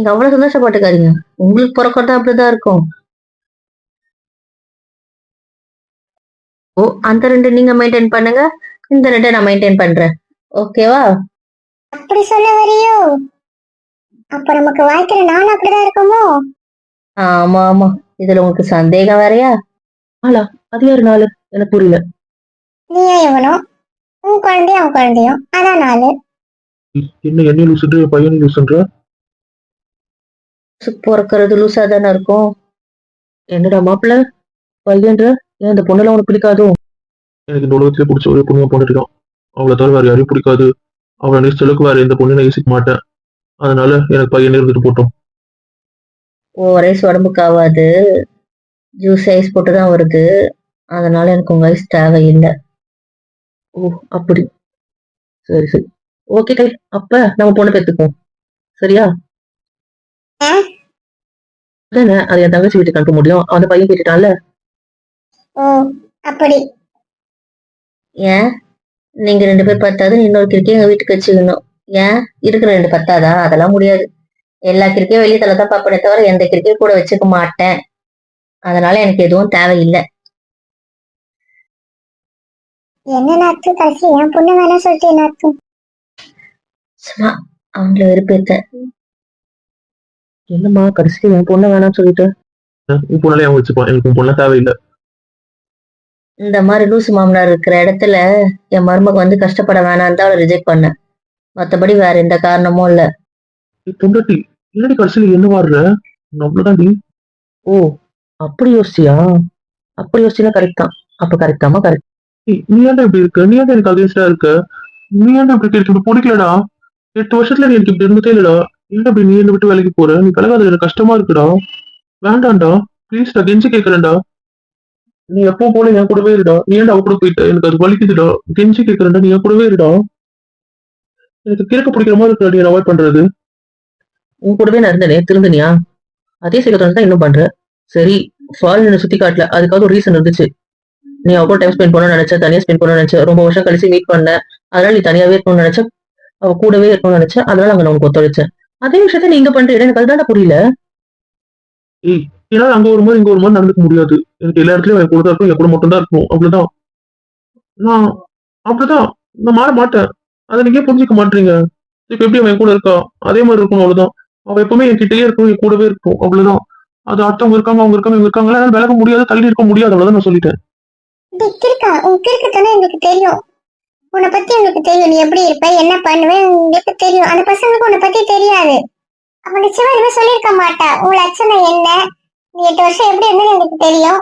நீங்க அவ்வளவு சந்தோஷப்பட்டுக்காதீங்க. உங்களுக்கு பிறக்கிறதா அப்படிதான் இருக்கும். ஓ அந்த ரெண்டு நீங்க மெயின்டைன் பண்ணுங்க. இந்த ரெண்டை நான் மெயின்டைன் பண்றேன். ஓகேவா அப்படி சொல்ல வரியோ? அப்ப நமக்கு வாழ்க்கையில நானும் அப்படிதான் இருக்குமோ? ஆமா ஆமா. இதுல உங்களுக்கு சந்தேகம் வேறயா ஆளா அது யாரு நாலு? எனக்கு புரியல. நீயா இவனும் உன் குழந்தையும் அவன் குழந்தையும் அதான் நாலு. என்ன என்ன லூசுன்ற பையன் லூசுன்ற பிறக்கிறது லூசா தானே இருக்கும். என்னடா மாப்பிள்ள? பையன்ற? ஏன் இந்த பொண்ணுலாம் உனக்கு பிடிக்காதோ? எனக்கு இந்த உலகத்துல பிடிச்ச ஒரே பொண்ணு பொண்ணுட்டான் அவளை தவிர வேற யாரையும் பிடிக்காது. அவளை நேசிச்ச அளவுக்கு வேற எந்த பொண்ணையும் நேசிக்க மாட்டேன். அதனால எனக்கு பையன் இருந்துட்டு போட்டோம். ஒரே உடம்புக்கு ஆகாது ஜூஸ் ஐஸ் போட்டு தான் வருது. அதனால எனக்கு உங்க ஐஸ் தேவையில்லை. ஓ அப்படி. சரி சரி. ஓகே கை. அப்ப நம்ம பொண்ணு பெத்துக்குவோம் சரியா? அதானே அது என் தங்கச்சி வீட்டுக்கு அனுப்ப முடியும். அந்த பையன் கேட்டுட்டான்ல? ஓ அப்படி. ஏன்? நீங்க ரெண்டு பேர் பத்தாது இன்னொரு கிரிக்கே எங்க வீட்டுக்கு வச்சுக்கணும். ஏன்? இருக்கிற ரெண்டு பத்தாதா? அதெல்லாம் முடியாது. எல்லா கிரிக்கையும் வெளியே தலை தான் பார்ப்பனே தவிர எந்த கிரிக்கே கூட வச்சுக்க மாட்டேன். அதனால எனக்கு எதுவும் தேவையில்லை. என்ன நாத்து? கடைசி என் பொண்ணு வேணாம் சொல்லிட்டு அர்த்தம் சும்மா அவங்கள வெறுப்பேத்த என்னம்மா கடைசியில் என் பொண்ணை வேணாம்னு சொல்லிட்டு. உன் பொண்ணாலே அவன் வச்சுப்பான் எனக்கு உன் பொண்ணு தேவையில்லை. இந்த மாதிரி லூசு மாமனார் இருக்கிற இடத்துல என் மருமக வந்து கஷ்டப்பட வேணாம்னு தான் அவளை ரிஜெக்ட் பண்ணேன். மத்தபடி வேற எந்த காரணமும் இல்ல. பொண்டாட்டி என்னடி கடைசியில் என்ன வாடுற அவ்வளவுதான்டி ஓ அப்படி யோசிச்சியா? அப்படி யோசிச்சுனா கரெக்ட் தான். அப்ப கரெக்டாமா கரெக்ட் நீ ஏன்டா இப்படி இருக்க? நீ ஏன்டா எனக்கு அகேன்ஸ்டா இருக்க? நீ ஏன்டா இப்படி இருக்க? பிடிக்கலடா எட்டு வருஷத்துல நீ எனக்கு இப்படி இருந்ததே இல்லடா. ஏன் அப்படி நீ என்ன விட்டு வேலைக்கு போற? நீ விலகாத எனக்கு கஷ்டமா இருக்குடா. வேண்டாம்டா. ப்ளீஸ்டா கெஞ்சி கேட்கறேன்டா நீ எப்போ போல என் கூடவே இருடா. நீ ஏன்டா அவ கூட போயிட்ட? எனக்கு அது வலிக்குதுடா. கெஞ்சி கேட்கறேன்டா நீ என் கூடவே இருடா. எனக்கு கிழக்க பிடிக்கிற மாதிரி இருக்கா நீ அவாய்ட் பண்றது? உன் கூடவே நான் இருந்தேனே திருந்தனியா? அதே சீக்கிரத்துல தான் இன்னும் பண்ற. சரி ஃபாரின் சுத்தி காட்டல. அதுக்காக ஒரு ரீசன் இருந்துச்சு. நீ அவ டைம் ஸ்பெண்ட் பண்ண நினைச்ச தனியா ஸ்பெண்ட் பண்ண நினைச்ச ரொம்ப வருஷம் கழிச்சு மீட் பண்ண அதனால நீ தனியாவே இருக்கணும்னு நினைச்ச அவ கூடவே இருக்கணும்னு நினைச்ச அதனால அங்க நான் உனக்கு ஒத்துழைச்சேன். அதே விஷயத்த நீங்க பண்றீங்க எனக்கு அதுதான் புரியல. ஏன்னா அங்க ஒரு மாதிரி இங்க ஒரு மாதிரி நடந்துக்க முடியாது. எனக்கு எல்லா இடத்துலயும் என் கூட தான் இருக்கும் என் கூட மட்டும் தான் இருக்கணும் அவ்வளவுதான். நான் அப்படிதான் நான் மாற மாட்டேன். அதை நீங்க புரிஞ்சுக்க மாட்டீங்க? இப்ப எப்படி அவன் என் கூட இருக்கா? அதே மாதிரி இருக்கணும் அவ்வளவுதான். அவ எப்பவுமே என் கிட்டயே இருக்கும் என் கூடவே இருக்கும் அவ்வளவுதான். அது அடுத்தவங்க இருக்காங்க அவங்க இருக்காங்க இவங்க இருக்காங்க என்னால விலக முடியாது தள்ளி இருக்க முடியாது அவ்வளவுதான் நான் சொல்லிட்டேன். தெரியும். உன்னை பத்தி எனக்கு தெரியும். நீ எப்படி இருப்ப என்ன பண்ணுவேன் எங்களுக்கு தெரியும்? அந்த பசங்களுக்கு உன்னை பத்தி தெரியாது. அவன் நிச்சயமா எதுவுமே சொல்லியிருக்க மாட்டா. உன் லட்சணம் என்ன? நீ எட்டு வருஷம் எப்படி இருந்தேன்னு எனக்கு தெரியும்.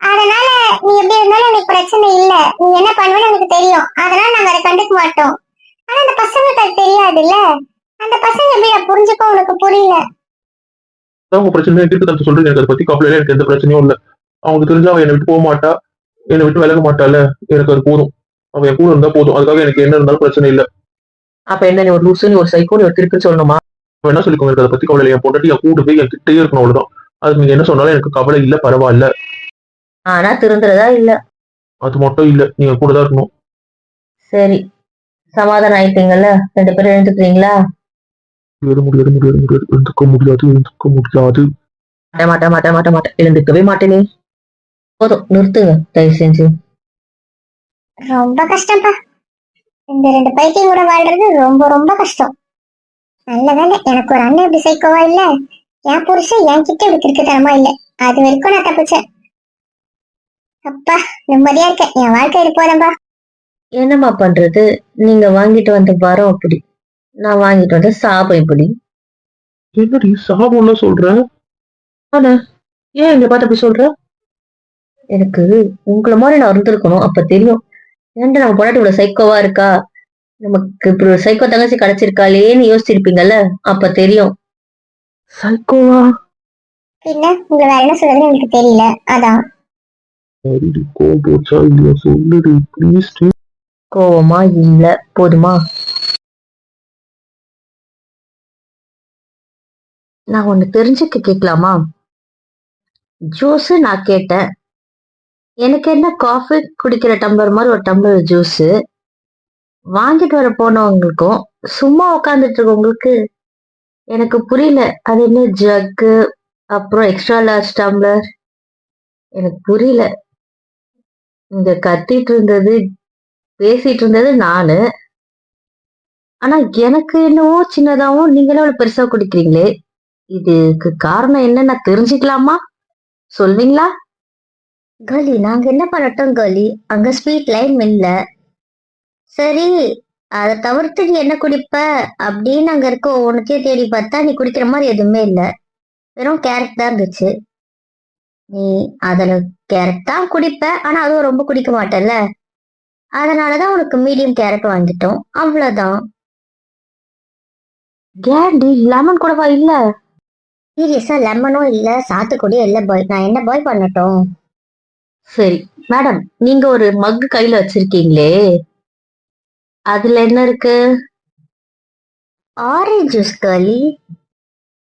அதனால நீ எப்படி இருந்தாலும் எனக்கு பிரச்சனை இல்ல. நீ என்ன பண்ணுவேன்னு எனக்கு தெரியும். அதனால நாங்க அதை கண்டுக்க மாட்டோம். ஆனா அந்த பசங்களுக்கு அது தெரியாதுல்ல? அந்த பசங்க எப்படி நான் புரிஞ்சுக்கோ உனக்கு புரியல. அதான் உங்க பிரச்சனை இருக்கு தப்பு சொல்றீங்க எனக்கு அதை பத்தி கவலை எனக்கு எந்த பிரச்சனையும் இல்ல. அவங்களுக்கு தெரிஞ்சா அவன் என்னை விட்டு போக மாட்டா. என்னை விட்டு விலக மாட்டால எனக்கு அது போதும். அவன் என் கூட இருந்தா போதும். அதுக்காக எனக்கு என்ன இருந்தாலும் பிரச்சனை இல்லை. அப்ப என்ன நீ ஒரு லூசு நீ ஒரு சைக்கோ நீ ஒரு கிறுக்குன்னு சொல்லணுமா? என்ன சொல்லிக்கோங்க எனக்கு அதை பத்தி கவலை இல்லை. என் பொண்டாட்டி என் கூட போய் என் கிட்டயே இருக்கணும் அவ்வளவுதான். அதுக்கு நீங்க என்ன சொன்னாலும் எனக்கு கவலை இல்ல பரவாயில்ல. ஆனா திருந்துறதா இல்ல. அது மட்டும் இல்ல. நீங்க கூட தான் இருக்கணும். சரி. சமாதானம் ஆயிட்டீங்கல்ல? ரெண்டு பேரும் எழுந்துக்கிறீங்களா? முடியாது முடியாது முடியாது முடியாது எழுந்துக்க முடியாது எழுந்துக்க முடியாது. மாட்டேன் மாட்டேன் மாட்டேன் மாட்டேன். எழுந்துக்கவே மாட்டேனே. போதும் நிறுத்துங்க. தயவு செஞ்சு. ரொம்ப கஷ்டம்ப்பா. இந்த ரெண்டு பைத்தியம் கூட வாழ்றது ரொம்ப ரொம்ப கஷ்டம். நல்ல வேலை. எனக்கு ஒரு அண்ணன் இப்படி சைக்கோவா இல்ல. என் புருஷன் என் கிட்ட இப்படி கிறுக்குத்தனமா இல்ல. அது வரைக்கும் நான் தப்பிச்சேன். அப்பா நிம்மதியா இருக்கேன் என் வாழ்க்கை இது போதம்பா. என்னம்மா பண்றது? நீங்க வாங்கிட்டு வந்த வரம் அப்படி. நான் வாங்கிட்டு வந்த சாபம் இப்படி. என்னடி சாபம்லாம் சொல்ற? ஆனா ஏன் இங்க பார்த்து அப்படி சொல்ற? எனக்கு உங்களை மாதிரி நான் இருந்திருக்கணும். அப்ப தெரியும். ஏன்டா நம்ம பொண்டாட்டி இவ்வளவு சைக்கோவா இருக்கா? நமக்கு இப்படி ஒரு சைக்கோ தங்கச்சி கிடைச்சிருக்காளேன்னு யோசிச்சிருப்பீங்கல்ல? அப்ப தெரியும். சைக்கோவா பின்ன உங்களை வேற என்ன சொல்றதுன்னு எனக்கு தெரியல. அதான். சரிடி கோவம் போச்சா இல்லையா? சொல்லுடி ப்ளீஸ் கோவமா இல்ல போதுமா? நான் ஒண்ணு தெரிஞ்சுக்க கேட்கலாமா? ஜூஸ் நான் கேட்டேன். எனக்கு என்ன காஃபி குடிக்கிற டம்ளர் மாதிரி ஒரு டம்ளர் ஜூஸ் வாங்கிட்டு வர போனவங்களுக்கும் சும்மா உட்காந்துட்டு இருக்கவங்களுக்கு எனக்கு புரியல. அது என்ன ஜக்கு அப்புறம் எக்ஸ்ட்ரா லார்ஜ் டம்ளர் எனக்கு புரியல. இங்க கத்திட்டு இருந்தது பேசிட்டு இருந்தது நானு. ஆனா எனக்கு என்னவோ சின்னதாவும் நீங்களும் அவ்வளவு பெருசா குடிக்கிறீங்களே. இதுக்கு காரணம் என்ன நான் தெரிஞ்சுக்கலாமா? சொல்வீங்களா? கோலி நாங்க என்ன பண்ணட்டும் கோலி? அங்க ஸ்வீட் லைன் இல்ல. சரி அதை தவிர்த்து நீ என்ன குடிப்ப? அப்படின்னு அங்க இருக்க ஒவ்வொன்றுத்தையும் தேடி பார்த்தா நீ குடிக்கிற மாதிரி எதுவுமே இல்ல. வெறும் கேரட் தான் இருந்துச்சு. நீ அதுல கேரட் தான் குடிப்ப. ஆனா அதுவும் ரொம்ப குடிக்க மாட்டல்ல. அதனாலதான் உனக்கு மீடியம் கேரட் வாங்கிட்டோம். அவ்வளவுதான். கேண்டி லெமன் கூடவா இல்ல? சீரியஸா லெமனும் இல்ல சாத்துக்குடியும் இல்ல பாய் நான் என்ன பாய் பண்ணட்டும்? சரி மேடம் நீங்க ஒரு மக்கு கையில வச்சிருக்கீங்களே. அதுல என்ன இருக்கு? ஆரஞ்சு ஜூஸ் கோலி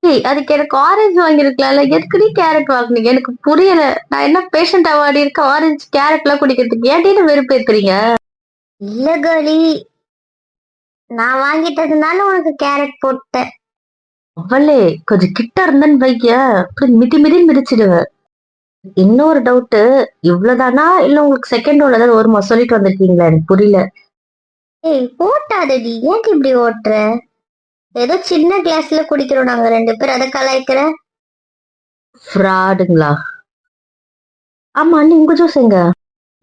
ஏய், அதுக்கு எனக்கு ஆரஞ்சு வாங்கிருக்கலாம்ல எதுக்கு நீ கேரட் வாங்குனீங்க? எனக்கு புரியல. நான் என்ன பேஷண்ட் அவார்டு இருக்க? ஆரஞ்சு கேரட் எல்லாம் குடிக்கிறதுக்கு ஏன்டி வெறுப்பேத்துறீங்க? இல்ல கோலி நான் வாங்கிட்டதுனால உனக்கு கேரட் போட்டேன். அவளே கொஞ்சம் கிட்ட இருந்தேன்னு வைக்க அப்படி மிதி மிதி மிதிச்சிடுவ இன்னொரு டவுட் இவ்வளவுதானா? இல்ல உங்களுக்கு செகண்ட் ஒன் ஏதாவது ஒரு மாசம் சொல்லிட்டு வந்திருக்கீங்களா? எனக்கு புரியல. ஏய் போட்டாதடி ஏன் இப்படி ஓட்டுற? ஏதோ சின்ன கிளாஸ்ல குடிக்கிறோம் நாங்க ரெண்டு பேர். அதை கலாய்க்கிற? ஃப்ராடுங்களா ஆமா நீ உங்க ஜூஸ் எங்க?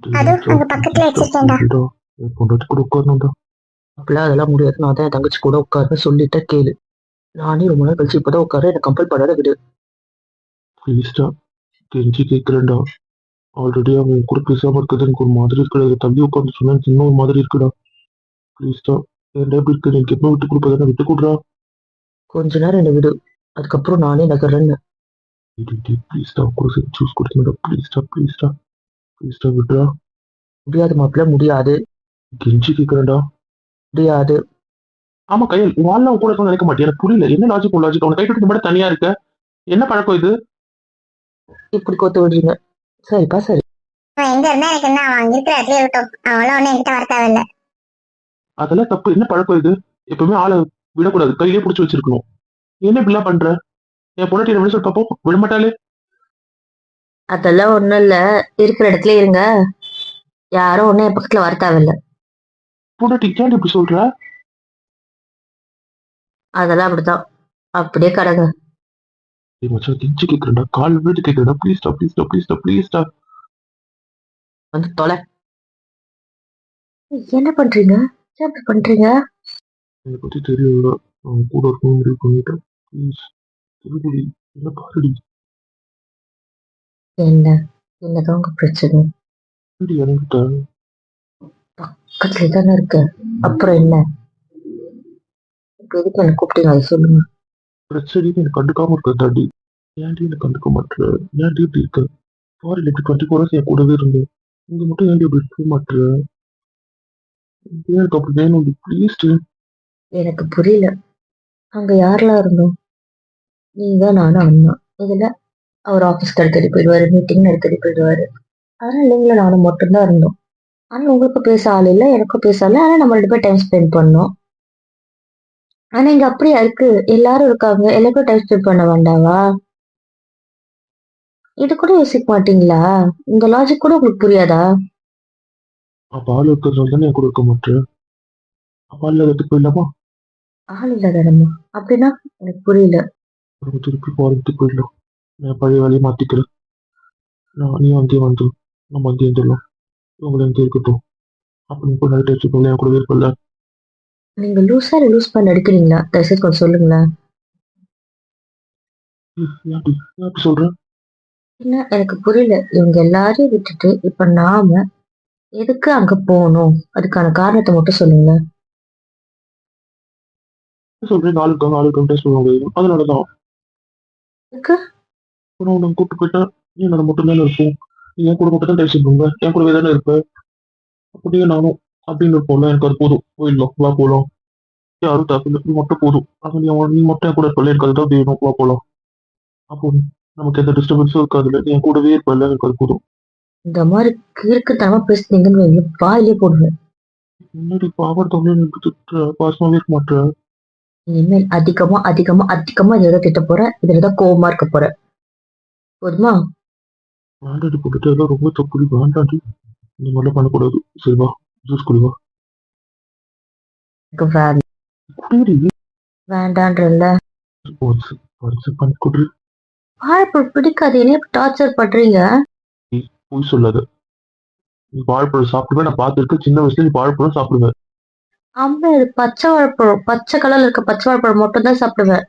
அது அங்க பக்கத்துல வச்சிருக்கேன்டா. என் பொண்டாட்டி கூட உட்காரணும்டா. அப்படிலாம் அதெல்லாம் முடியாது. நான் தான் என் தங்கச்சி கூட உட்காருன்னு சொல்லிட்டேன் கேளு. நானே ரொம்ப நாள் கழிச்சு இப்பதான் உட்கார எனக்கு கம்பல் பண்ணாத விடு. ப்ளீஸ்டா கெஞ்சி கேட்குறேன்டா ஆல்ரெடி அவன் கூட பேசாம இருக்கிறது எனக்கு ஒரு மாதிரி இருக்குடா இதை தள்ளி உட்காந்து சொன்னா எனக்கு இன்னும் ஒரு மாதிரி இருக்குடா. ப்ளீஸ்டா ஏன்டா இப்படி இருக்கு? எனக்கு எப்போ விட்டு கொடுப்பதா விட்டு கொடுறா. கொஞ்ச நேரம் என்ன விடு. அதுக்கப்புறம் நானே நகர்றேன்னு. ப்ளீஸ்டா கூட சேர்த்து ஜூஸ் குடிக்கணும்டா ப்ளீஸ்டா ப்ளீஸ்டா ப்ளீஸ்டா விட்றா. முடியாது மாப்பிள்ள முடியாது. கெஞ்சி கேட்குறேன்டா முடியாது. ஆமா கையல் உன் கூட இருக்கணும்னு நினைக்க மாட்டேன் எனக்கு புரியல. என்ன லாஜிக் உன் லாஜிக் கை கட்டி மட்டும் தனியா இருக்க? என்ன பழக்கம் இது? இப்படி கோத்து விடுறீங்க. சரிப்பா சரி. எங்க இருந்தா எனக்கு என்ன அவன் இருக்கிற இடத்துல இருக்கட்டும். அவளாம் ஒன்னும் என்கிட்ட வர தேவையில்ல அதெல்லாம் தப்பு. என்ன பழக்கம் இது? எப்பவுமே ஆளை விடக்கூடாது. கையிலே புடிச்சு வச்சிருக்கணும். என்ன இப்படிலாம் பண்ற? என் பொண்ணாட்டி என்ன சொல்லி பார்ப்போம் விடமாட்டாளே. அதெல்லாம் ஒண்ணும் இல்ல. இருக்கிற இடத்துல இருங்க. யாரும் ஒண்ணும் என் பக்கத்துல வர தேவையில்ல பொண்டாட்டி ஏன் இப்படி சொல்ற? அதெல்லாம் அப்படிதான் அப்படியே கடங்க. மச்சான் கெஞ்சி கேட்கறேன்டா கால் வீட்டு கேட்கறேன்டா ப்ளீஸ்டா ப்ளீஸ்டா ப்ளீஸ்டா ப்ளீஸ்டா வந்து தொலை. என்ன பண்றீங்க? ஏன் இப்படி பண்றீங்க? என்னை பத்தி தெரியல அவன் கூட இருக்கணும் முடிவு பண்ணிட்டேன். ப்ளீஸ் திருப்பதி என்ன பாருடி. என்ன? என்னதான் உங்க பிரச்சனை? எப்படி இறங்கிட்ட பக்கத்துல தானே இருக்க. அப்புறம் என்ன? இப்ப எதுக்கு என்ன கூப்பிட்டீங்க? அதை சொல்லுங்க. பிரச்சனை எனக்கு கண்டுக்காம இருக்க தாடி ஏன்டி எனக்கு கண்டுக்க மாட்டேற ஏன்டி இப்படி இருக்க? ஃபாரின் இப்படி டுவெண்ட்டி ஃபோர் ஹவர்ஸ் என் கூடவே இருந்தேன் இங்கே மட்டும் ஏன்டி அப்படி இருக்க மாட்டேற ஏன் எனக்கு அப்படி வேணும் ப்ளீஸ் எனக்கு புரியல. அங்க யாரெல்லாம் இருந்தோம்? நீங்க நானும் அண்ணா. இதில் அவர் ஆஃபீஸ் அடிக்கடி போயிடுவார் மீட்டிங் அடிக்கடி போயிடுவாரு. அதனால் நீங்களும் நானும் மட்டும்தான் இருந்தோம். ஆனால் உங்களுக்கும் பேச ஆள் இல்லை எனக்கும் பேச ஆள் ஆனால் நம்ம ரெண்டு பேர் டைம் ஸ்பெண்ட் பண்ணோம். ஆனா இங்க அப்படியா இருக்கு? எல்லாரும் இருக்காங்க. எல்லாருக்கும் ஸ்பெண்ட் பண்ண வேண்டாவா? இது கூட யோசிக்க மாட்டீங்களா? இந்த லாஜிக் கூட உங்களுக்கு புரியாதா? அப்ப ஆள் இருக்கிறதுனால தானே என் கூட இருக்க மாட்டேன் அப்ப ஆள் இடத்துக்கு போயிடலாமா ஆள் இல்லாத இடமா? அப்படின்னா எனக்கு புரியல. நம்ம திருப்பி ஃபாரினுக்கு போயிடலாம் நான் பழைய வேலையை மாத்திக்கிறேன். நான் நீ அங்கேயே வந்துடும் நம்ம அங்கேயே வந்துடலாம் இவங்களை அங்கேயே இருக்கட்டும். அப்ப நீ கூட நைட் வச்சுக்கோங்களேன் என் கூடவே இருப்பல நீங்க லூஸா இல்ல லூஸ் பண்ண எடுக்கிறீங்களா? தயவுசெய்து கொஞ்சம் சொல்லுங்களேன். சொல்றேன். என்ன எனக்கு புரியல. இவங்க எல்லாரையும் விட்டுட்டு இப்ப நாம எதுக்கு அங்க போகணும்? அதுக்கான காரணத்தை மட்டும் சொல்லுங்க சொல்றேன் நாலு இருக்காங்க ஆளு இருக்காங்க சொல்லுவாங்க அதனாலதான். எதுக்கு? நான் கூப்பிட்டு போயிட்டேன் நீ என்னோட மட்டும் தானே இருப்போம் என் கூட மட்டும் தான் பண்ணுங்க என் கூடவே தானே இருப்ப. அப்படியே நானும் அப்படின்னு இருப்போம்ல எனக்கு அது போதும். போயிடலாம் வா போலாம். யாரும் தப்பு நீ மட்டும் போதும். அது நீ நீ மட்டும் கூட இருப்பல எனக்கு அதுதான் வேணும் வா போலாம். அப்போ நமக்கு எந்த டிஸ்டர்பன்ஸும் இருக்காதுல்ல நீ என் கூடவே இருப்பல எனக்கு அது போதும். இந்த மாதிரி கிறுக்குத்தனமா பேசுனீங்கன்னு வைங்க, வாயிலே போடுவேன் முன்னாடி எனக்கு திட்டுற? பாசமாவே இருக்க மாட்டேற? இனிமேல் அதிகமா அதிகமா அதிகமா இதுல திட்ட போறேன் இதுலதான் கோவமா இருக்க போறேன் போதுமா? வேண்டாடி போட்டுட்டு ரொம்ப தப்புடி. வேண்டாண்டி இந்த மாதிரிலாம் பண்ணக்கூடாது. சரிவா? ஜூஸ் குடிவா? எனக்கு வே- குடிடி. வேண்டான்றல பரிசு பரிசு பண்ணி குடி வாழைப்பழம் பிடிக்காது என்ன டார்ச்சர் பண்றீங்க? பொய் சொல்லாத. நீ வாழைப்பழம் சாப்பிடுவேன் நான் பார்த்துருக்கேன் சின்ன வயசுல நீ வாழைப்பழம் சாப்பிடுவேன் அம்மா இது பச்சை வாழைப்பழம் பச்சை கலர்ல இருக்க பச்சை வாழைப்பழம் மட்டும் தான் சாப்பிடுவேன்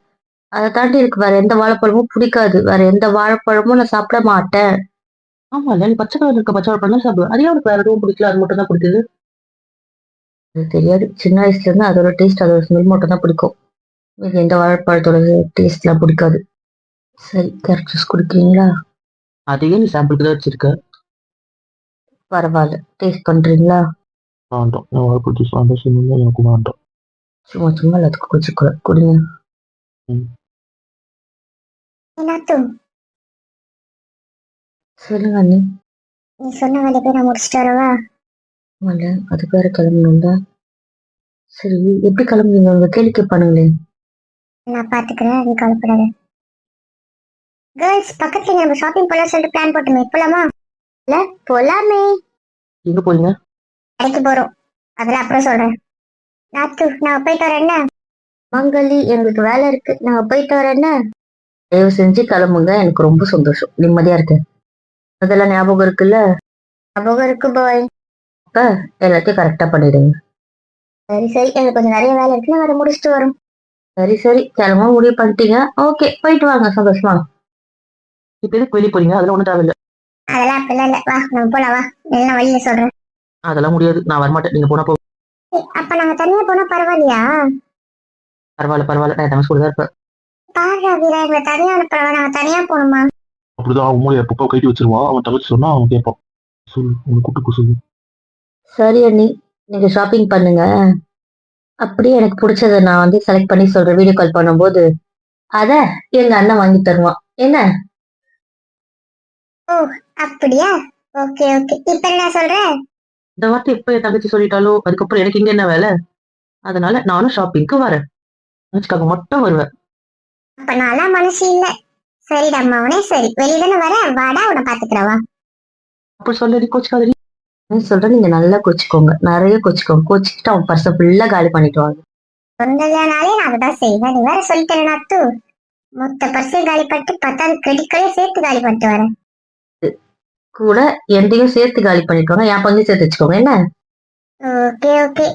அதை தாண்டி எனக்கு வேற எந்த வாழைப்பழமும் பிடிக்காது. வேற எந்த வாழைப்பழமும் நான் சாப்பிட மாட்டேன். ஆமா இல்ல நீ பச்சை கலர் இருக்க பச்சை வாழைப்பழம் தான் சாப்பிடுவேன் அதே உனக்கு வேற எதுவும் பிடிக்கல அது மட்டும் தான் பிடிக்குது. அது தெரியாது. சின்ன வயசுல இருந்து அதோட டேஸ்ட் அதோட ஸ்மெல் மட்டும் தான் பிடிக்கும். மீதி எந்த வாழைப்பழத்தோட டேஸ்ட்லாம் பிடிக்காது. சரி கேரட் ஜூஸ் குடிக்கிறீங்களா? அதையே நீ சாம்பிளுக்கு தான் வச்சிருக்க. பரவாயில்ல. டேஸ்ட் பண்றீங்களா? வேண்டாம். நான் வாழைப்பழம் ஜூஸ் வேண்டாம். சொன்னீங்க எனக்கு வேண்டாம். சும்மா சும்மா எல்லாத்துக்கும் குடிச்சுக்கூட குடிங்க. சொல்லுங்க அண்ணி. நீ சொன்ன வேலை போய் நான் முடிச்சுட்டு வரவா? ஆமால அதுக்கு வேற கிளம்பணும்ல சரி எப்படி கிளம்புவீங்க உங்க கேள்வி கேட்பானுங்களே நான் பாத்துக்கிறேன் நீ கவலைப்படாத. கேர்ள்ஸ் பக்கத்துல நம்ம ஷாப்பிங் போலாம் சொல்லிட்டு பிளான் போட்டுமே. போலாமா? இல்ல போலாமே. எங்க போறீங்க? கடைக்கு போறோம். அதெல்லாம் அப்புறம் சொல்றேன். நாத்து நான் போயிட்டு வரேன் என்ன? மங்களி எங்களுக்கு வேலை இருக்கு. நான் போயிட்டு வரேன் என்ன? தயவு செஞ்சு கிளம்புங்க. எனக்கு ரொம்ப சந்தோஷம். நிம்மதியா இருக்கு. அதெல்லாம் ஞாபகம் இருக்குல்ல? ஞாபகம் இருக்கு பாய் அப்ப எல்லாத்தையும் கரெக்டா பண்ணிடுங்க. சரி சரி. எனக்கு கொஞ்சம் நிறைய வேலை இருக்கு. நான் அதை முடிச்சுட்டு வரும் சரி சரி. கிளம்ப முடிவு பண்ணிட்டீங்க. ஓகே. போயிட்டு வாங்க. சந்தோஷமா. இப்ப எதுக்கு வெளியே போறீங்க? அதெல்லாம் ஒண்ணும் தேவையில்ல. அதெல்லாம் அப்படிலாம் இல்ல. வா நம்ம போலாம். வா. எல்லாம் வழியில சொல்றேன். அதெல்லாம் முடியாது. நான் வரமாட்டேன். நீங்க போனா போ. அப்ப நாங்க தனியா போனா பரவாயில்லையா? பரவாயில்ல பரவாயில்ல. நான் தங்கச்சி கூட தான் இருப்பேன். பாரு வீரா. எங்களை தனியா அனுப்புறவா நாங்க தனியா போகணுமா? அப்படிதான். அவன் மூலையை அப்பப்போ கைட்டி வச்சிருவான் அவன் தங்கச்சி சொன்னா அவன் கேட்பான். சொல்லு. உனக்கு கூட்டுக்கு சொல்லு. சரி அண்ணி நீங்க ஷாப்பிங் பண்ணுங்க. அப்படியே எனக்கு பிடிச்சத நான் வந்து செலக்ட் பண்ணி சொல்றேன் வீடியோ கால் பண்ணும்போது. அத எங்க அண்ணன் வாங்கி தருவான். என்ன? அப்படியா? Okay okay. இப்ப என்ன சொல்ற? இந்த வார்த்தை எப்ப என் தங்கச்சி சொல்லிட்டாலோ அதுக்கப்புறம் எனக்கு இங்க என்ன வேலை? அதனால நானும் ஷாப்பிங்க்கு வரேன். தங்கச்சிக்காக மட்டும் வருவேன். அப்ப நான்லாம் மனசு இல்ல. சரிடா அம்மாவனே சரி. வெளியே தானே வர வாடா உன்னை பாத்துக்கிறவா அப்படி சொல்லடி கோச்சுக்காதடி நீ சொல்ற நீங்க நல்லா கோச்சிக்கோங்க. நிறைய கோச்சிக்கோங்க. கோச்சிக்கிட்டு அவன் பர்ச ஃபுல்லா காலி பண்ணிட்டு வாங்க. சொந்தனாலே நான் அதான் செய்வேன். நீ வேற சொல்லிட்டேன் நாத்து. மொத்த பர்சையும் காலி பண்ணிட்டு பத்தாவது கிரெடிட்களையும் சேர்த்து காலி பண்ணிட்டு வரேன். கூட எந்தையும் சேர்த்து காலி பண்ணிட்டு வாங்க என் பங்கையும் சேர்த்து வச்சுக்கோங்க. என்ன? Okay okay.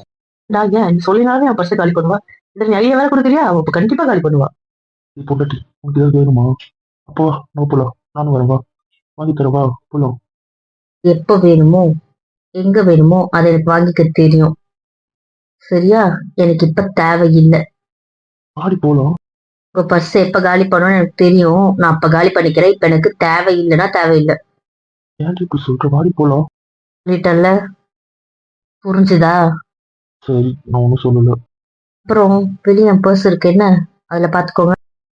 நான் ஏன்? நீ சொல்லினாலும் என் பர்ஸை காலி பண்ணுவா. இதை நீ ஐயா வேலை கொடுக்குறியா? அவ கண்டிப்பா காலி பண்ணுவா. நீ பொண்டாட்டி உனக்கு ஏதாவது வேணுமா? அப்போ நம்ம போலாம். நானும் வரேன் வா. வாங்கி தரவா போலாம். எப்ப வேணுமோ? எங்க வேணுமோ அதை எனக்கு வாங்கிக்க தெரியும். சரியா? எனக்கு இப்ப தேவையில்லை. ஆடி போலாம் உங்க பர்ஸ் எப்ப காலி பண்ணணும்னு எனக்கு தெரியும். நான் அப்ப காலி பண்ணிக்கிறேன். இப்ப எனக்கு தேவையில்லைன்னா தேவையில்லை. ஏன்டி இப்படி சொல்ற? வாடி போலாம் சொல்லிட்டல்ல புரிஞ்சுதா? சரி நான் ஒன்றும் சொல்லல. அப்புறம் வெளியே என் பர்ஸ் இருக்கு. என்ன? அதுல பாத்துக்கோங்க.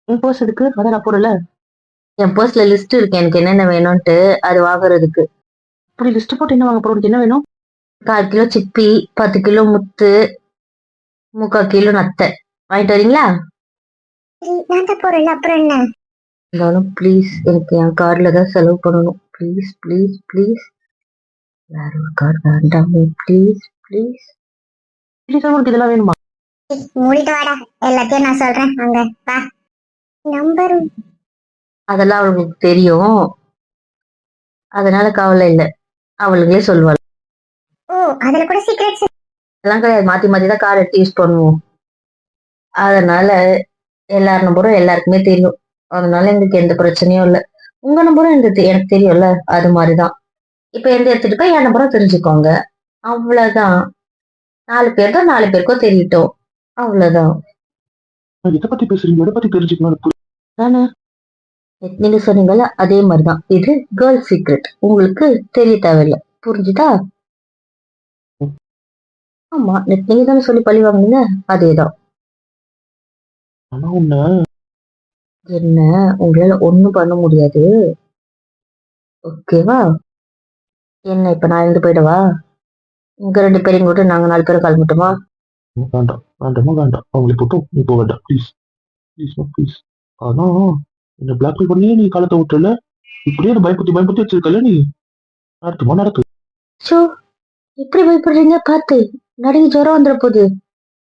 என் பர்ஸ் இருக்கு. அதான் நான் போடல. என் பர்ஸ்ல லிஸ்ட் இருக்கு. எனக்கு என்னென்ன வேணும்ட்டு அது வாங்குறதுக்கு. அப்படி லிஸ்ட் போட்டு என்ன வாங்க போறோம் என்ன வேணும்? கால் கிலோ சிப்பி பத்து கிலோ முத்து முக்கால் கிலோ நத்தை. வாங்கிட்டு வரீங்களா? சரி, நான் தான் போறேன்ல. அப்புறம் என்ன? இருந்தாலும் ப்ளீஸ் எனக்கு என் கார்டில் தான் செலவு பண்ணணும். ப்ளீஸ் ப்ளீஸ் ப்ளீஸ் வேற ஒரு கார்டு வேண்டாமே. ப்ளீஸ் ப்ளீஸ் உனக்கு இதெல்லாம் வேணுமா? ஏய், மூடிட்டு வாடா. எல்லாத்தையும் நான் சொல்றேன். அங்க வா. நம்பர் அதெல்லாம் அவளுக்கு தெரியும். அதனால கவலை இல்லை. அவளுங்களே சொல்லுவாள். ஓ அதுல கூட சீக்ரெட்ஸ் அதெல்லாம் கிடையாது. மாத்தி மாத்தி தான் கார்டு எடுத்து யூஸ் பண்ணுவோம். அதனால எல்லார் நம்பரும் எல்லாருக்குமே தெரியும். அதனால எங்களுக்கு எந்த பிரச்சனையும் இல்லை. உங்க நம்பரும் எனக்கு தெ- எனக்கு தெரியும்ல. அது மாதிரிதான். இப்ப எந்த எடுத்துட்டு போய் என் நம்பரும் தெரிஞ்சுக்கோங்க. அவ்வளவுதான். நாலு பேர் தான் நாலு பேருக்கும் தெரியட்டும். அவ்வளவுதான். எதை பத்தி பேசுறீங்க? எதை பத்தி தெரிஞ்சுக்கணும் நீங்க சொன்னீங்கல்ல அதே மாதிரிதான். இது கேர்ள் சீக்ரெட் உங்களுக்கு தெரிய தேவையில்லை. புரிஞ்சுதா? ஆமா நீங்க தானே சொல்லி பழி வாங்குனீங்க? அதேதான். என்ன? உங்களால ஒண்ணும் பண்ண முடியாது. ஓகேவா? என்ன இப்ப நான் இருந்து போயிடவா? உங்க ரெண்டு பேரையும் கூட நாங்க நாலு பேரும் கிளம்பிட்டோமா? வேண்டாம் வேண்டாமா வேண்டாம். அவங்களை போட்டும் நீ போக வேண்டாம் ப்ளீஸ் ப்ளீஸ் ப்ளீஸ் அதான் என்ன பிளாக்மெயில் பண்ணியே நீ காலத்தை விட்டுல இப்படியே என்னை பயன்படுத்தி பயன்படுத்தி வச்சிருக்கல நீ. நடத்துமா நடத்து. ஷோ இப்படி பயப்படுறீங்க பார்த்து நடுங்கி ஜுரம் வந்துட போகுது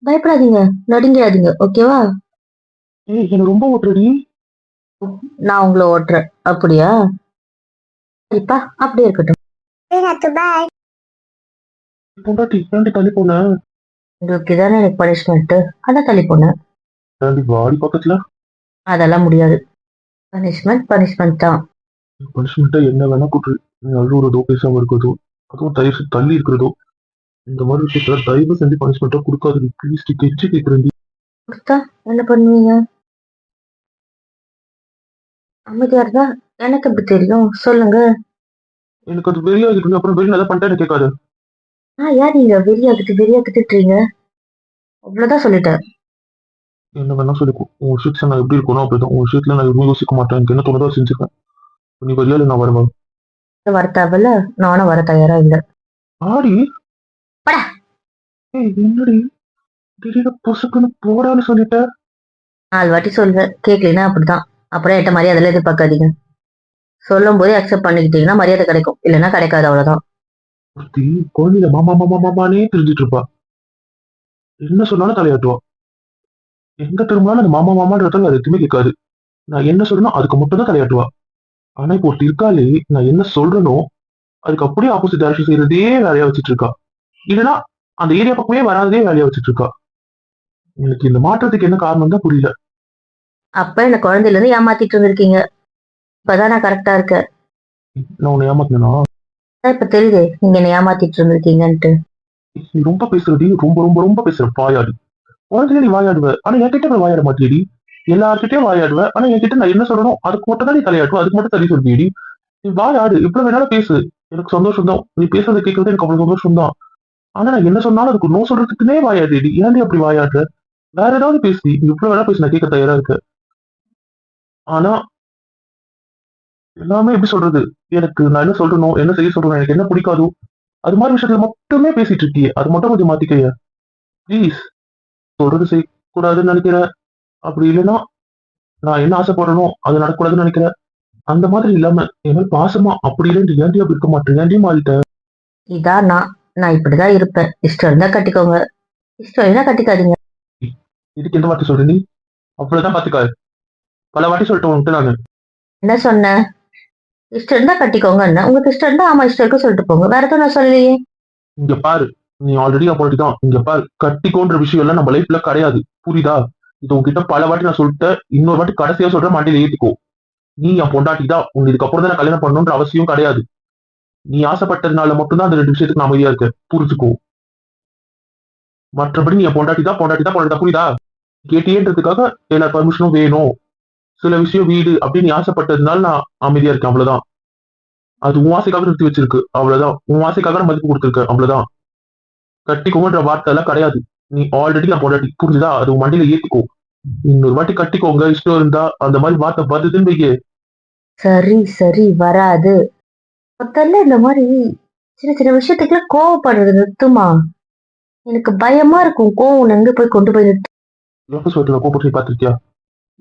பயப்படாதீங்க நடுங்கிறாதீங்க ஓகேவா? ஏய் என்ன ரொம்ப ஓட்டுறடி. நான் உங்களை ஓட்டுறேன் அப்படியா? சரிப்பா அப்படியே இருக்கட்டும். பொண்டாட்டி தள்ளி போன? உங்களுக்கு இதானே எனக்கு பனிஷ்மெண்ட் அதான் தள்ளி போனேன். வாடி பக்கத்துல? அதெல்லாம் முடியாது. பனிஷ்மெண்ட் பனிஷ்மெண்ட் தான். பனிஷ்மெண்ட்டா என்ன வேணா கூட்டு நீ அழுகுறதோ பேசாம இருக்கிறதோ அதுவும் தயவு தள்ளி இருக்கிறதோ இந்த மாதிரி விஷயத்துல தயவு செஞ்சு பனிஷ்மெண்ட்டா கொடுக்காது. ப்ளீஸ் கெச்சு கேட்குறேன் கொடுத்தா என்ன பண்ணுவீங்க? அமைதியா இருந்தா எனக்கு எப்படி தெரியும்? சொல்லுங்க. எனக்கு அது வெளியாகிட்டு அப்புறம் வெளியே நல்லா பண்ணிட்டேன்னு கேட்காது? ஆ யார் நீங்க வெறியாக்கிட்டு வெறியாக்கிட்டுறீங்க அவ்வளவுதான் சொல்லிட்டேன். என்ன வேணா சொல்லிக்கோ. உன் விஷயத்துல நான் எப்படி இருக்கணும் அப்படிதான். உன் விஷயத்துல நான் எதுவும் யோசிக்க மாட்டேன். எனக்கு என்ன தோணுதோ செஞ்சுப்பேன். நீ வெளியால நான் வருவேன் வர தேவையில்ல. நானும் வர தயாரா இல்ல. ஆடி. ஏய் என்னடி? திடீர்னு பொசுக்குன்னு போடான்னு சொல்லிட்ட. நாலு வாட்டி சொல்வேன். கேட்கலன்னா அப்படிதான். அப்புறம் என்கிட்ட மரியாதை எதிர்பார்க்காதீங்க. சொல்லும் போதே அக்செப்ட் பண்ணிக்கிட்டீங்கன்னா மரியாதை கிடைக்கும். இல்லைன்னா கிடைக்காது அவ்வளவுதான். குழந்தைல மாமா மாமா மாமானே தெரிஞ்சிட்டு இருப்பா. என்ன சொன்னாலும் தலையாட்டுவா. எங்க திரும்பினாலும் அந்த மாமா மாமான்றதால அது எதுவுமே கேட்காது. நான் என்ன சொல்றேனோ அதுக்கு மட்டும் தான் தலையாட்டுவா. ஆனா இப்போ ஒருத்தி இருக்காளே நான் என்ன சொல்றேனோ அதுக்கு அப்படியே ஆப்போசிட் டைரக்ஷன் செய்யறதே வேலையா வச்சுட்டு இருக்கா. இல்லைன்னா அந்த ஏரியா பக்கமே வராததே வேலையா வச்சுட்டு இருக்கா. எனக்கு இந்த மாற்றத்துக்கு என்ன காரணம் தான் புரியல. அப்ப என்ன குழந்தையில இருந்து ஏமாத்திட்டு இருந்திருக்கீங்க. இப்பதான் நான் கரெக்டா இருக்கேன். நான் உன்னை ஏமாத்தினா இப்ப தெரியுது நீங்க என்ன ஏமாத்திட்டு இருந்திருக்கீங்கன்ட்டு. நீ ரொம்ப பேசுறடி ரொம்ப ரொம்ப ரொம்ப பேசுற வாயாடு குழந்தைய நீ வாயாடுவ. ஆனா என்கிட்ட போய் வாயாட மாட்டேடி. எல்லார்கிட்டயும் வாயாடுவேன் ஆனா என்கிட்ட நான் என்ன சொல்லணும்? அதுக்கு மட்டும் தான் நீ தலையாட்டுவ அதுக்கு மட்டும் தள்ளி சொல்லிடி நீ வாயாடு. இவ்வளவு வேணாலும் பேசு. எனக்கு சந்தோஷம் தான். நீ பேசுறதை கேட்கறது எனக்கு அவ்வளவு சந்தோஷம் தான். ஆனா நான் என்ன சொன்னாலும் அதுக்கு நோ சொல்றதுக்குன்னே வாயாடுடி. ஏன்டி அப்படி வாயாடுற? வேற ஏதாவது பேசி. நீ இவ்வளவு வேணா பேசி. நான் கேட்க தயாரா இருக்கு ஆனா எல்லாமே எப்படி சொல்றது? எனக்கு நான் என்ன சொல்றனும் என்ன செய்ய சொல்றேன் எனக்கு என்ன பிடிக்காதோ? அது மாதிரி விஷயத்துல மட்டுமே பேசிட்டு இருக்கியே. அது மட்டும் கொஞ்சம் மாத்திக்கைய. ப்ளீஸ் சொல்றது செய்யக்கூடாதுன்னு நினைக்கிறேன் அப்படி இல்லைன்னா நான் என்ன ஆசைப்படுறனோ அது நடக்கூடாதுன்னு நினைக்கிறேன் அந்த மாதிரி இல்லாம என் மேல பாசமா அப்படி இல்லைன்னு ஏன்டி அப்படி இருக்க மாட்டேன் ஏன்டி மாறிட்ட? இதான் நான் நான் இப்படிதான் இருப்பேன். இஷ்டம் இருந்தா கட்டிக்கோங்க. இஷ்டம் இல்லைன்னா கட்டிக்காதீங்க. இதுக்கு எந்த வார்த்தை சொல்ற நீ? அவ்வளவுதான் பாத்துக்காரு பல வாட்டி சொல்லிட்டு உன்கிட்ட நானு. என்ன சொன்னேன் இஷ்டம் இருந்தா கட்டிக்கோங்க உங்களுக்கு இஷ்டம் இருந்தா ஆமா இஷ்டம் இருக்கு சொல்லிட்டு போங்க. வேற எதுவும் நான் சொல்லலையே. இங்க பாரு. நீ ஆல்ரெடி அப்பாடி தான். இங்க பாரு கட்டிக்கோன்ற விஷயம் எல்லாம் நம்ம லைஃப்ல கிடையாது. புரியுதா? இது உங்ககிட்ட பல வாட்டி நான் சொல்லிட்டேன் இன்னொரு வாட்டி கடைசியா சொல்ற மண்டியில ஏத்துக்கோ. நீ என் பொண்டாட்டி தான். உன் இதுக்கப்புறம் தான் நான் கல்யாணம் பண்ணணுன்ற அவசியம் கிடையாது. நீ ஆசைப்பட்டதுனால மட்டும்தான் அந்த ரெண்டு விஷயத்துக்கு நான் அமைதியா இருக்க புரிஞ்சுக்கோ. மற்றபடி நீ என் பொண்டாட்டி தான் பொண்டாட்டி தான் பொண்டாட்டி புரியுதா? கேட்டியன்றதுக்காக எல்லா பர்மிஷனும் வேணும். சில விஷயம் வீடு அப்படின்னு நீ ஆசைப்பட்டதுனால நான் அமைதியா இருக்கேன். அவ்வளவுதான். அது உன் ஆசைக்காக நிறுத்தி வச்சிருக்கு. அவ்வளவுதான். உன் ஆசைக்காக நான் மதிப்பு கொடுத்துருக்க அவ்வளவுதான். கட்டிக்கோங்கன்ற வார்த்தை எல்லாம் கிடையாது. நீ ஆல்ரெடி நான் பொண்டாட்டி புரிஞ்சுதா? அது மண்டியில ஏத்திக்கோ. இன்னொரு வாட்டி கட்டிக்கோங்க இஷ்டம் இருந்தா அந்த மாதிரி வார்த்தை வருதுன்னு வைக்க சரி சரி வராது. முதல்ல இந்த மாதிரி சின்ன சின்ன விஷயத்துக்குலாம் கோவப்படுறது நிறுத்துமா? எனக்கு பயமா இருக்கும். கோவம் எங்க போய் கொண்டு போய் நிறுத்து ஆஃபீஸ் ஒர்க்கில் கோபப்பட்டு நீ பார்த்திருக்கியா?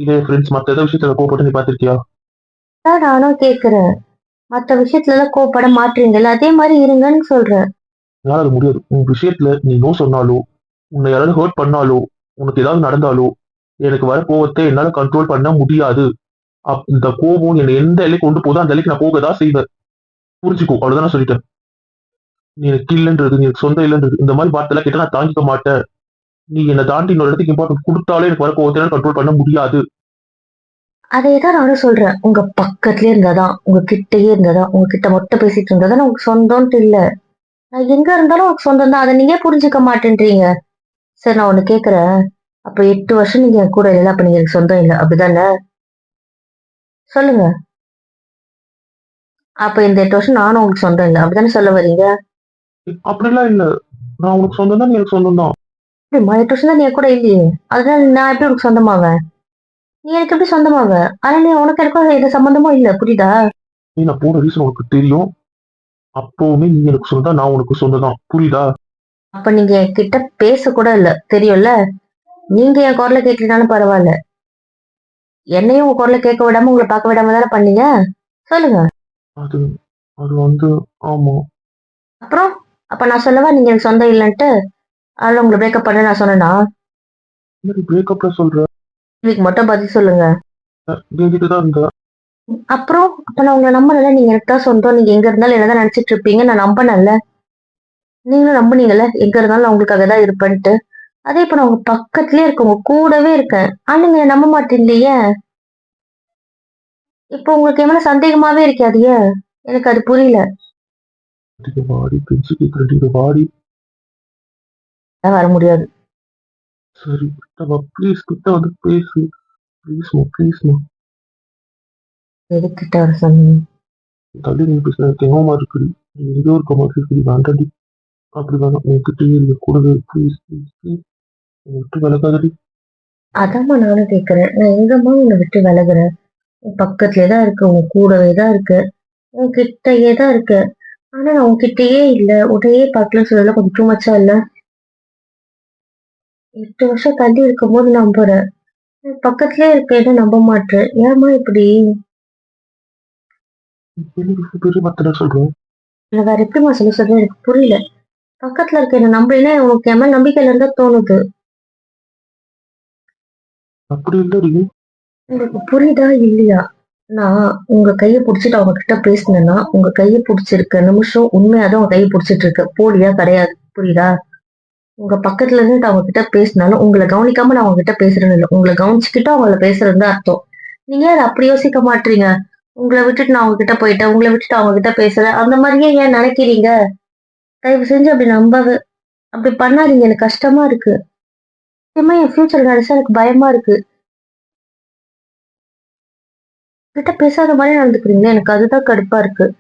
இதே ஃப்ரெண்ட்ஸ் மற்ற ஏதாவது விஷயத்துல கோபப்பட்டு நீ பார்த்திருக்கியா? அதான் நானும் கேக்குறேன். மத்த விஷயத்துல எல்லாம் கோவப்பட மாட்டீங்கல்ல. அதே மாதிரி இருங்கன்னு சொல்றேன். என்னால் அது முடியாது. உன் விஷயத்துல நீ நோ சொன்னாலோ உன்னை யாராவது ஹர்ட் பண்ணாலோ உனக்கு ஏதாவது நடந்தாலோ எனக்கு வர கோவத்தை என்னால் கண்ட்ரோல் பண்ண முடியாது. அப்- இந்த கோபம் என்னை எந்த எல்லைக்கு கொண்டு போதோ அந்த எல்லைக்கு நான் போக தான் செய்வேன். புரிஞ்சுக்கோ அவ்வளோதான் நான் சொல்லிட்டேன். நீ எனக்கு இல்லைன்றது நீ எனக்கு சொந்தம் இல்லைன்றது இந்த மாதிரி வார்த்தைலாம் கேட்டால் நான் தாங்கிக்க மாட்டேன். நீ என்னை தாண்டி இன்னொரு இடத்துக்கு இம்பார்ட்டன்ட் கொடுத்தாலே எனக்கு வர கோவத்தை கண்ட்ரோல் பண்ண முடியாது. அதே தான் நானும் சொல்றேன். உங்க பக்கத்துலயே இருந்தாதான் உங்க கிட்டயே இருந்தாதான் உங்க கிட்ட மட்டும் பேசிட்டு இருந்தாதான் உங்களுக்கு சொந்தம்ட்டு இல்ல. நான் எங்க இருந்தாலும் உங்களுக்கு சொந்தம் தான். அதை நீங்க புரிஞ்சுக்க மாட்டேன்றீங்க. சரி நான் ஒண்ணு கேக்குறேன். அப்ப எட்டு வருஷம் நீங்க என் கூட இல்லை அப்ப நீங்க எனக்கு சொந்தம் இல்லை. அப்படிதானே? சொல்லுங்க. அப்ப இந்த எட்டு வருஷம் நானும் உங்களுக்கு சொந்தம் இல்லை. அப்படிதானே சொல்ல வரீங்க? அப்படிலாம் இல்ல. நான் உனக்கு சொந்தம் தான் எனக்கு சொந்தம் தான். எட்டு வருஷம் தான் நீ கூட இல்லையே. அதனால நான் எப்படி உனக்கு சொந்தமாவேன்? நீ எனக்கு எப்படி சொந்தமாவ ஆனா நீ உனக்கு எனக்கும் எந்த சம்பந்தமும் இல்ல புரியுதா? நீ நான் போன ரீசன் உனக்கு தெரியும். அப்பவுமே நீ எனக்கு சொந்தம் நான் உனக்கு சொந்தம் தான் புரியுதா? அப்ப நீங்க என்கிட்ட பேச கூட இல்ல. தெரியும்ல? நீங்க என் குரலை கேட்கலனாலும் பரவாயில்ல. என்னையும் உங்க குரலை கேட்க விடாம உங்களை பார்க்க விடாம தானே பண்ணீங்க? சொல்லுங்க. அது அது வந்து ஆமா. அப்புறம்? அப்ப நான் சொல்லவா? நீங்க எனக்கு சொந்தம் இல்லைன்ட்டு? அதனால உங்களை பிரேக்கப் பண்ண நான் சொன்னேனா? பிரேக்கப்ல சொல்ற? இதுக்கு மட்டும் பதில் சொல்லுங்க. என்கிட்ட தான் இருந்த அப்புறம் அப்ப நான் உங்களை நம்பல நீங்க எனக்கு சொந்தம் நீங்க எங்க இருந்தாலும் என்னதான் நினைச்சிட்டு இருப்பீங்க. நான் நம்பினேன்ல. நீங்களும் நம்புனீங்கல்ல எங்க இருந்தாலும் நான் உங்களுக்காக தான் இருப்பேன்ட்டு. அதே இப்ப நான் உங்க பக்கத்துலயே இருக்கேன். உங்க கூடவே இருக்கேன். ஆனா நீங்க நம்ப மாட்டீங்களே இப்போ உங்களுக்கு எவ்வளவு சந்தேகமாவே இருக்காது எனக்கு அது புரியல. வாடி வாடி அதான் வர முடியாது. சரி கிட்ட ப்ளீஸ் கிட்ட வந்து பேசு. ப்ளீஸ்மா ப்ளீஸ்மா வர சொன்னீங்க? தள்ளி நீ பேசுற கேவமா இருக்குடி நீ எங்கேயோ இருக்க மாதிரி இருக்குடி வேண்டாடி அப்படி வேணாம் கிட்டே இருக்க. கூடவே ப்ளீஸ் ப்ளீஸ் ப்ளீஸ் விட்டு விலகாதடி. அதாம்மா நானும் கேக்குறேன் நான் எங்கம்மா உன்னை விட்டு விலகுறேன்? உன் பக்கத்துலயே தான் இருக்கு. உன் கூடவே தான் இருக்கு. உன் கிட்டயே தான் இருக்கு. ஆனா நான் உன்கிட்டயே இல்ல. உன்னையே பார்க்கலன்னு சொல்லல. கொஞ்சம் டூ மச்சா இல்ல. எட்டு வருஷம் தள்ளி இருக்கும் போது நம்புறேன் பக்கத்துலயே இருக்கேன்னு நம்ப மாட்டேன். ஏம்மா இப்படி? பெரிய பெரிய சொல்றேன் நான் வேற எப்படிமா சொல்ல சொல்றேன் எனக்கு புரியல. பக்கத்துல இருக்க என்ன நம்பலைன்னா உனக்கு என் மேல நம்பிக்கையில இருந்தா தோணுது. அப்படி இல்லடி உங்களுக்கு புரியுதா இல்லையா? நான் உங்க கையை புடிச்சிட்டு அவங்க கிட்ட பேசினேன்னா உங்க கையை புடிச்சிருக்க நிமிஷம் உண்மையாதான் உங்க கையை பிடிச்சிட்டு இருக்க. போலியா? கிடையாது. புரியுதா? உங்க பக்கத்துல இருந்து அவங்க கிட்ட பேசினாலும் உங்களை கவனிக்காம நான் அவங்க கிட்ட பேசுறேன்னு இல்லை. உங்களை கவனிச்சுக்கிட்டு அவங்கள பேசுறது அர்த்தம். நீங்க ஏன் அதை அப்படி யோசிக்க மாட்டீங்க? உங்களை விட்டுட்டு நான் அவங்க கிட்ட போயிட்டேன் உங்களை விட்டுட்டு அவங்க கிட்ட பேசுறேன் அந்த மாதிரியே ஏன் நினைக்கிறீங்க? தயவு செஞ்சு அப்படி நம்பாத அப்படி பண்ணாதீங்க. எனக்கு கஷ்டமா இருக்கு. முக்கியமா என் ஃபியூச்சர் நினைச்சா எனக்கு பயமா இருக்கு. கிட்ட பேசாத மாதிரி நடந்துக்கிறீங்களே எனக்கு அதுதான் கடுப்பா இருக்கு.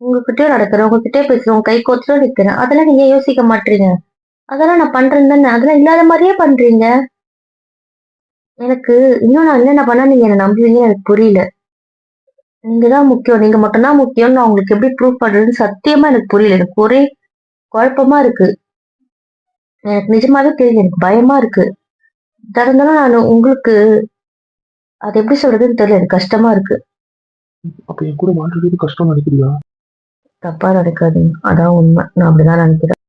உங்ககிட்டயே நடக்கிறேன் உங்ககிட்டயே பேசுறேன் உங்க கை கோத்துல நிக்கிறேன். அதெல்லாம் நீங்க யோசிக்க மாட்டீங்க. அதெல்லாம் நான் பண்றேன் தானே. அதெல்லாம் இல்லாத மாதிரியே பண்றீங்க. எனக்கு இன்னும் நான் என்னென்ன பண்ணா நீங்க என்ன நம்புவீங்கன்னு எனக்கு புரியல. நீங்க தான் முக்கியம். நீங்க மட்டும்தான் முக்கியம். நான் உங்களுக்கு எப்படி ப்ரூவ் பண்றதுன்னு சத்தியமா எனக்கு புரியல. எனக்கு ஒரே குழப்பமா இருக்கு. எனக்கு நிஜமாவே தெரியல. எனக்கு பயமா இருக்கு. திறந்தாலும் நான் உங்களுக்கு அது எப்படி சொல்றதுன்னு தெரியல. எனக்கு கஷ்டமா இருக்கு. அப்ப என் கூட வாழ்றது கஷ்டம் நினைக்கிறியா தப்பா நடக்காது அதான் உண்மை. நான் அப்படிதான் நினைக்கிறேன்.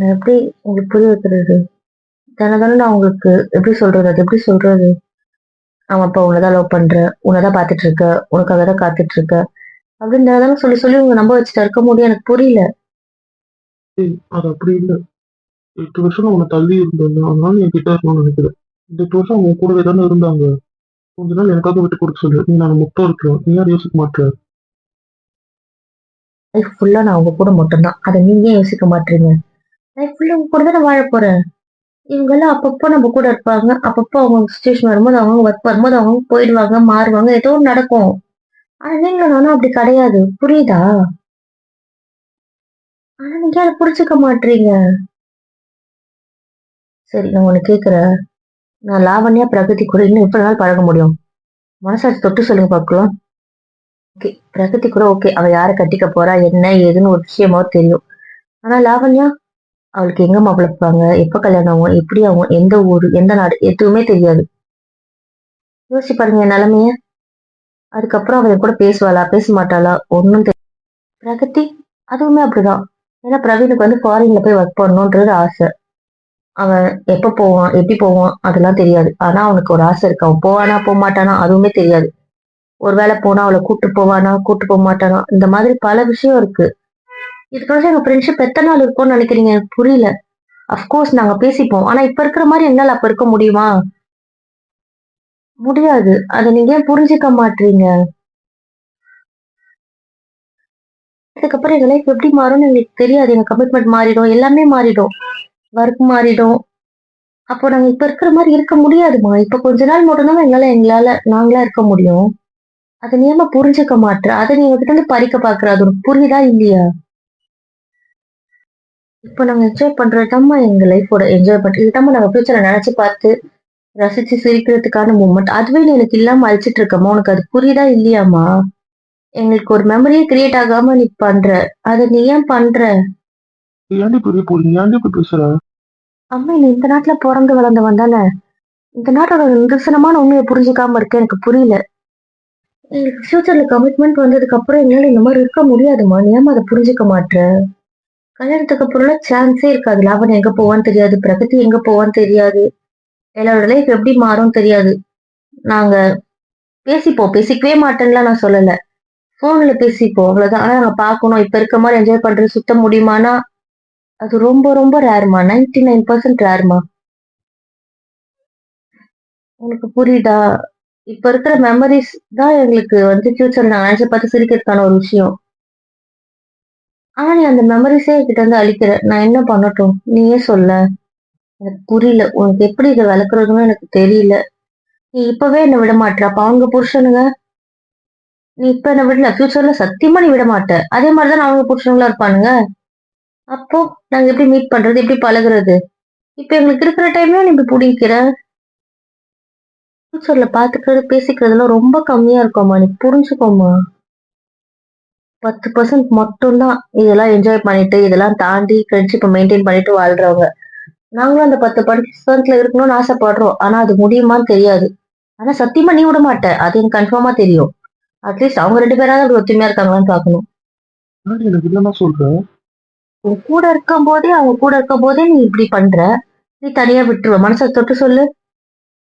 நான் எப்படி உங்களுக்கு புரிய வைக்கிறது? தானே தானே நான் உங்களுக்கு எப்படி சொல்றது? அது எப்படி சொல்றது? அவன் அப்பா உன்னதான் லவ் பண்ற உன்னதான் பாத்துட்டு இருக்க உனக்காக தான் காத்துட்டு இருக்க அப்படின்னு தானே சொல்லி சொல்லி உங்க நம்ப வச்சுட்டு இருக்க முடியும். எனக்கு புரியல. ஏய் அது அப்படி இல்ல. எட்டு வருஷம் நான் உன்னை தள்ளி இருந்தேன். அதனால என் கிட்ட இருக்கணும்னு நினைக்கிறேன். இந்த எட்டு வருஷம் அவங்க கூடவே தானே இருந்தாங்க. கொஞ்ச நாள் எனக்காக விட்டு கொடுக்க சொல்லு. நீ நான் முட்டை இருக்கிறேன். நீ யாரும் யோசிக்க மாட்டேன் லைஃப் ஃபுல்லா நான் உங்க கூட மட்டும்தான். அதை நீங்க யோசிக்க மாட்டீங்க? லைஃப் ஃபுல்லா உங்க கூட தான் வாழ போறேன். இவங்க எல்லாம் அப்பப்போ நம்ம கூட இருப்பாங்க. அப்பப்போ அவங்க சுச்சுவேஷன் வரும்போது அவங்க ஒர்க் வரும்போது அவங்க போயிடுவாங்க மாறுவாங்க. ஏதோ நடக்கும். ஆனா நீங்க நானும் அப்படி கிடையாது. புரியுதா? ஆனா நீங்க அதை புரிச்சுக்க மாட்டீங்க. சரி நான் உனக்கு கேக்குறேன். நான் லாவண்யா பிரகதி கூட இன்னும் எவ்வளவு நாள் பழக முடியும்? மனசாட்சி தொட்டு சொல்லுங்க பார்க்கலாம். ஓகே பிரகதி கூட ஓகே அவ யாரை கட்டிக்க போறா என்ன ஏதுன்னு ஒரு விஷயமோ தெரியும். ஆனா லாவண்யா அவளுக்கு எங்க மாப்பிள்ள வைப்பாங்க எப்ப கல்யாணம் ஆகும்? எப்படி ஆகும்? எந்த ஊர்? எந்த நாடு? எதுவுமே தெரியாது. யோசிச்சு பாருங்க என் நிலைமைய. அதுக்கப்புறம் அவ கூட பேசுவாளா? பேச மாட்டாளா? ஒன்னும் தெரியும் பிரகதி அதுவுமே அப்படிதான். ஏன்னா பிரவீனுக்கு வந்து ஃபாரின்ல போய் ஒர்க் பண்ணணுன்றது ஆசை. அவன் எப்ப போவான்? எப்படி போவான்? அதெல்லாம் தெரியாது. ஆனா அவனுக்கு ஒரு ஆசை இருக்கு. அவன் போவானா போக மாட்டானா அதுவுமே தெரியாது. ஒருவேளை போனா அவளை கூட்டு போவானா? கூட்டு போக மாட்டானா இந்த மாதிரி பல விஷயம் இருக்கு. இதுக்காக எங்க ஃப்ரெண்ட்ஷிப் எத்தனை நாள் இருக்கும்னு நினைக்கிறீங்க? எனக்கு புரியல அஃப்கோர்ஸ் நாங்க பேசிப்போம். ஆனா இப்ப இருக்கிற மாதிரி என்னால அப்ப இருக்க முடியுமா? முடியாது. அதை நீங்க ஏன் புரிஞ்சுக்க மாட்டீங்க? அதுக்கப்புறம் எங்க லைஃப் எப்படி மாறும்னு எங்களுக்கு தெரியாது. எங்க கமிட்மெண்ட் மாறிடும். எல்லாமே மாறிடும். ஒர்க் மாறிடும். அப்போ நாங்க இப்ப இருக்கிற மாதிரி இருக்க முடியாதுமா? இப்ப கொஞ்ச நாள் மட்டும்தான் எங்களால எங்களால நாங்களா இருக்க முடியும். அதை நீ புரிஞ்சுக்க மாட்டேற? அதை நீ எங்ககிட்ட இருந்து பறிக்க பாக்குற? அது உனக்கு புரியுதா இல்லையா? இப்போ நாங்க என்ஜாய் பண்றதுதாம்மா எங்க லைஃபோட என்ஜாய் பண்றது இதுதாம்மா நாங்க ஃபியூச்சரை நினைச்சு பார்த்து ரசிச்சு சிரிக்கிறதுக்கான மூமெண்ட் அதுவே நீ எனக்கு இல்லாம அழிச்சிட்டு இருக்கம்மா. உனக்கு அது புரியுதா இல்லையாம்மா? எங்களுக்கு ஒரு மெமரியே கிரியேட் ஆகாம நீ பண்ற. அதை நீ ஏன் பண்ற? ஏன்டி பெரிய போறீங்க? ஏன்டி இப்படி பேசுற? அம்மா நீ இந்த நாட்டுல பிறந்து வளர்ந்தவன் தானே? இந்த நாட்டோட நிதர்சனமான உண்மையை புரிஞ்சுக்காம இருக்க எனக்கு புரியல. எனக்கு ஃபியூச்சர்ல கமிட்மெண்ட் வந்ததுக்கு அப்புறம் என்னால இந்த மாதிரி இருக்க முடியாதுமா நீ ஏமா அதை புரிஞ்சுக்க மாட்ற? கல்யாணத்துக்கு அப்புறம் சான்ஸே இருக்காது. லாவன் எங்க போவான்னு தெரியாது. பிரகதி எங்க போவான்னு தெரியாது. எல்லாரோட லைஃப் எப்படி மாறும் தெரியாது. நாங்க பேசிப்போம். பேசிக்கவே மாட்டேன்லாம் நான் சொல்லல. போன்ல பேசிப்போம். அவ்வளவுதான். ஆனா நாங்க பார்க்கணும். இப்ப இருக்க மாதிரி என்ஜாய் பண்றது சுத்த முடியுமானா அது ரொம்ப ரொம்ப ரேர்மா நைன்டி நைன் பர்சன்ட் ரேர்மா உங்களுக்கு புரியுதா? இப்ப இருக்கிற மெமரிஸ் தான் எங்களுக்கு வந்து ஃபியூச்சர் நான் நினைச்சு பார்த்து சிரிக்கிறதுக்கான ஒரு விஷயம். ஆனா நீ அந்த மெமரிஸே கிட்ட இருந்து அழிக்கிற. நான் என்ன பண்ணட்டும்? நீயே சொல்ல. எனக்கு புரியல. உனக்கு எப்படி இதை விளக்குறதுன்னு எனக்கு தெரியல. நீ இப்பவே என்ன விட மாட்டா அப்ப அவங்க புருஷனுங்க? நீ இப்ப என்ன விடல. ஃபியூச்சர்ல சத்தியமா நீ விட மாட்ட. அதே மாதிரிதான் அவங்க புருஷனுங்களா இருப்பானுங்க. அப்போ நாங்க எப்படி மீட் பண்றது? எப்படி பழகுறது? இப்ப எங்களுக்கு இருக்கிற டைம்ல நீ இப்படி பிடிக்கிற ஃபியூச்சர்ல பாத்துக்கிறது பேசிக்கிறதுலாம் ரொம்ப கம்மியா இருக்கும்மா. நீ புரிஞ்சுக்கோமா பத்து பர்சன்ட் மட்டும்தான் இதெல்லாம் என்ஜாய் பண்ணிட்டு இதெல்லாம் தாண்டி ஃப்ரெண்ட்ஷிப்பை மெயின்டைன் பண்ணிட்டு வாழ்றவங்க. நாங்களும் அந்த பத்து பர்சன்ட்ல இருக்கணும்னு ஆசைப்படுறோம். ஆனா அது முடியுமான்னு தெரியாது. ஆனா சத்தியமா நீ விட மாட்ட. அது எனக்கு கன்ஃபார்மா தெரியும். அட்லீஸ்ட் அவங்க ரெண்டு பேராவது ஒத்துமையா இருக்காங்களான்னு பாக்கணும் உன் கூட இருக்கும் போதே அவங்க கூட இருக்கும் போதே நீ இப்படி பண்ற. நீ தனியா விட்டுருவ மனசை தொட்டு சொல்லு.